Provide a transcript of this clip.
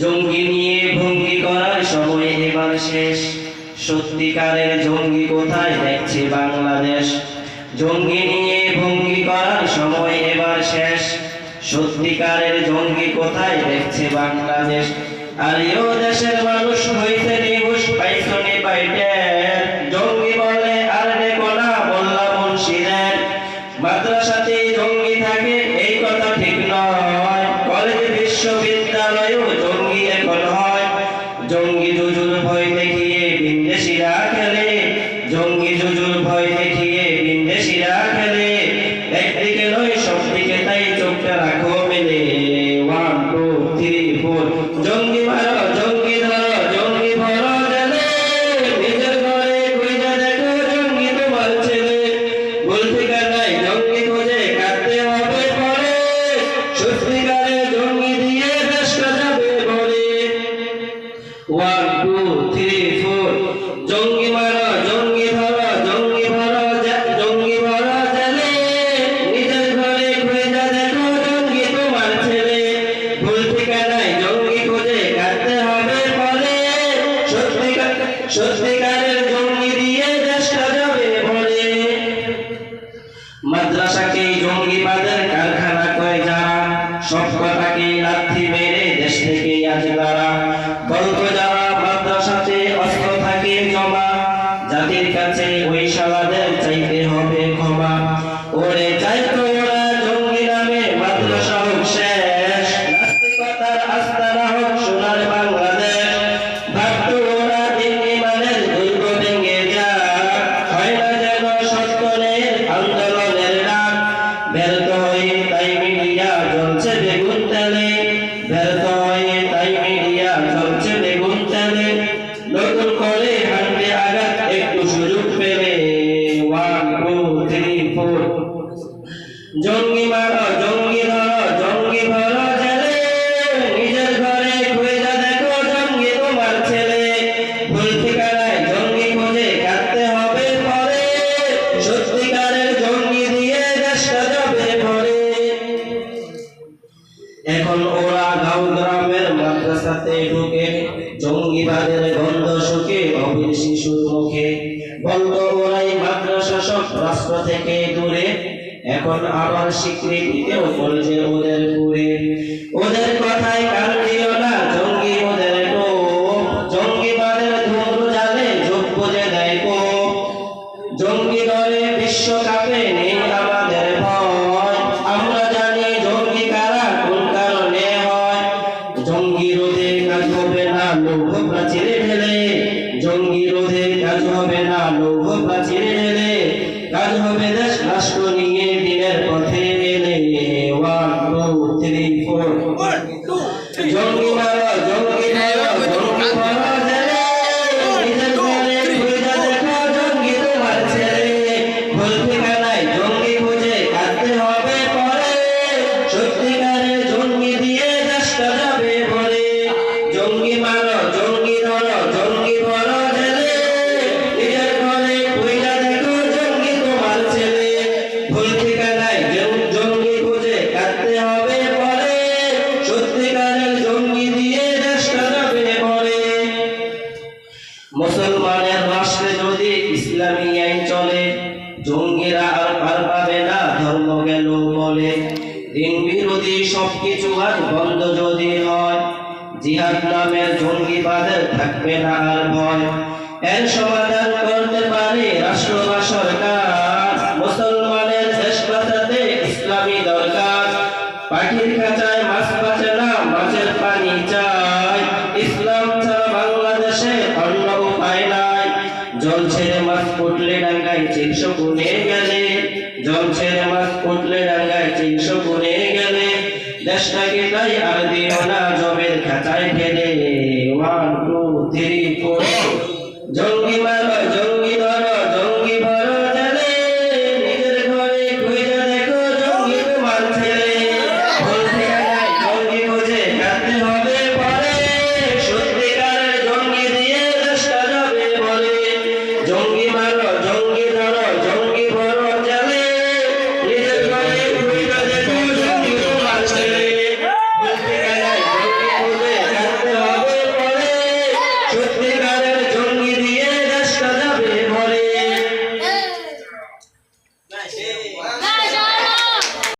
জঙ্গি নিয়ে ভঙ্গি করার সময় এবার শেষ। সত্যিকারের জঙ্গি কোথায় দেখছে বাংলাদেশ? জঙ্গি নিয়ে ভঙ্গি করার সময় এবার শেষ। সত্যিকারের জঙ্গি কোথায় দেখছে বাংলাদেশ? আর দেশের মানুষ হইতে নিহুস সত্যিকারের জঙ্গি দিয়ে দেশটা যাবে ভরে মাদ্রাসাকে জঙ্গিবাদের কারখানা কয় যারা, সব কথাকে লাথি মেরে দেশ থেকে আজ তারা। গল্প যারা মাদ্রাসাতে অস্ত্র থাকে জমা, জাতির কাছে ওই শালাদের তাই মিডিয়া জ্বলছে বেগুন তেলে। ব্যর্থ হয়ে তাই মিডিয়া জ্বলছে বেগুন তেলে। নতুন করে হাঁটবে আঘাত, একটু সুযোগ পেলে। ওয়ান টু থ্রি ফোর এখন ওরা গাঁও গ্রামের মাদ্রাসাতে ঢুকে, জঙ্গিবাদের গন্ধ শুকে অবির শিশুর মুখে। বন্ধ ওরাই মাদ্রাসা সব রাষ্ট্র থেকে দূরে। এখন আবার স্বীকৃতিতেও বলছে ওদের পুরে। ওদের কথায় কান কাজ হবে দেশ রাষ্ট্র নিয়ে দিনের পথে এলে। ওয়ান টু থ্রি ফোর জঙ্গি মারা জঙ্গি মারো জঙ্গি মারো। জঙ্গিরা আর পার পাবে না ধর্ম গেল বলে। দিন বিরোধী সবকিছু আর বন্ধ যদি হয়, জিহাদ জঙ্গিবাদের থাকবে না আর ভয়। এর সমাধান করতে পারে রাষ্ট্র সরকার। মুসলমানের দেশ বাঁচাতে ইসলামী দরকার। পাখির খাঁচায় মাছ চিনশো গুনে গেলে জল ছেড়ে মাছ উঠলে ডাঙ্গায় চিনশো গুনে গেলে দেশটাকে তাই আর দিও না জবের খাতায় ফেলে। ওয়ান, টু, থ্রি, ফোর জঙ্গি